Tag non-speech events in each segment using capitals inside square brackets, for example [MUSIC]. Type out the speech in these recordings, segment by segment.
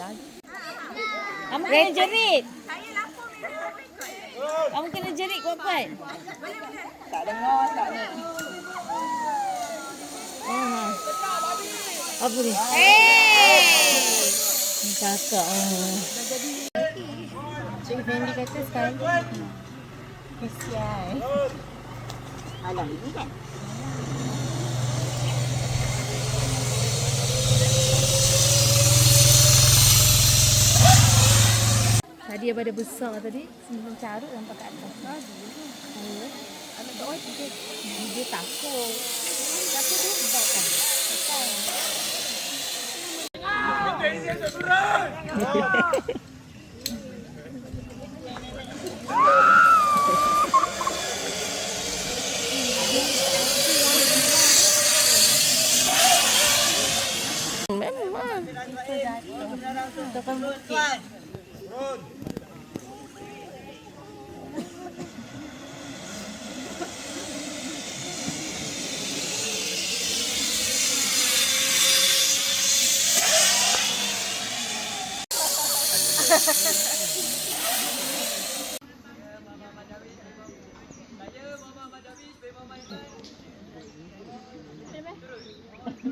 Kamu kena jerit. Kamu kena jerit kuat-kuat. Tak dengar, tak ni. Ah. Apa ni? Eh. Ni kakak. Oh. Cik Fendi kata sekali. Kesian. Alam ini kan? Tadi apa ada besar tadi? Sebelum carut sampai kat atas. Oh. Anak bawah dia, dia takut. Takut dia sebab kan. Memang. Kan bukit. Dah,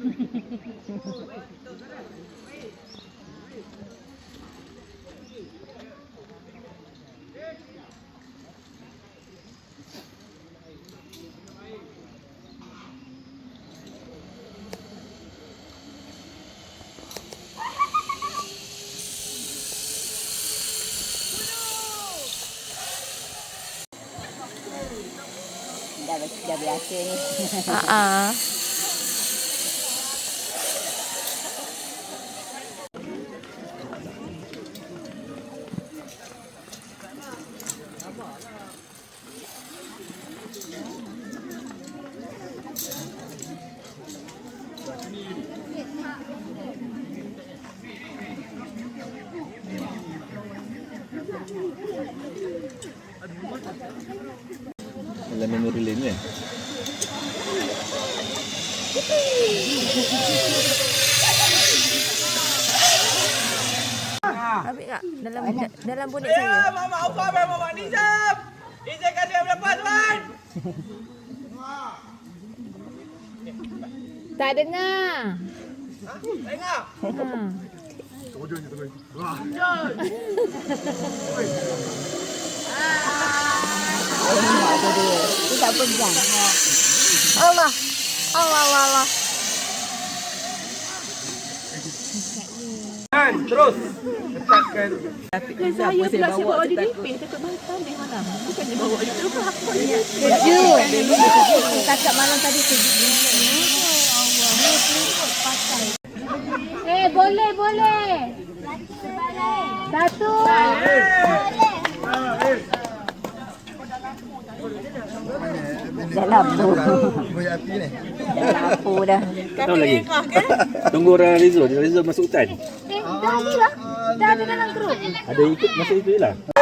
biasa ni. Ah, ah. Dalam Ambil kak. Dalam dalam bonet saya. Mama apa apa Mama Nizam. Nizam kasih yang berapa tuan? Tak dengar. Tengok. Ha. Tengok tu dia. Tu tak pegang. Allah. Allah, Allah, Allah. Kan terus letakkan Saya pula saya bawa dia dipin dekat Batam di mana? Bukan dia bawa dia tu. Kerja. Kakak malam tadi kerja. Eh, boleh, boleh. Satu. Dah lampu. Dah lampu dah. Tahu lagi? [LAUGHS] Tunggu orang Rizal. Rizal masuk hutan. Eh, dah ada lah. Dah ada dalam kerut. Ada ikut masuk itu je lah.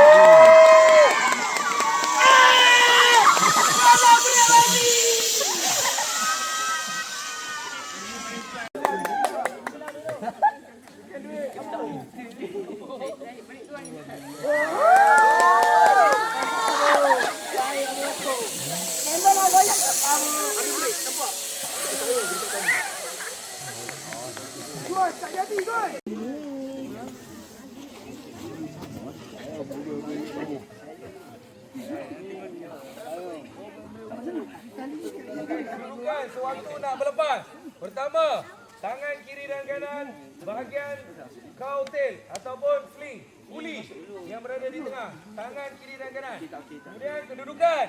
Bukan sewaktu nak berlepas. Pertama, tangan kiri dan kanan bahagian kaul tail ataupun fling. Puli yang berada di tengah. Tangan kiri dan kanan. Kemudian kedudukan.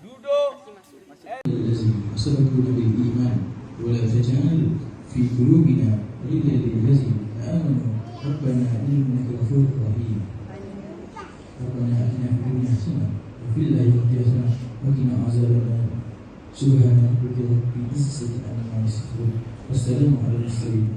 Duduk. الذي سبقنا بالإيمان ولا تجعل في قلوبنا غلا للذين آمنوا ربنا إنك غفور رحيم ربنا آتنا في الدنيا حسنة وفي الآخرة حسنة وقنا عذاب النار سبحان ربك رب العزة عما يصفون والسلام على المرسلين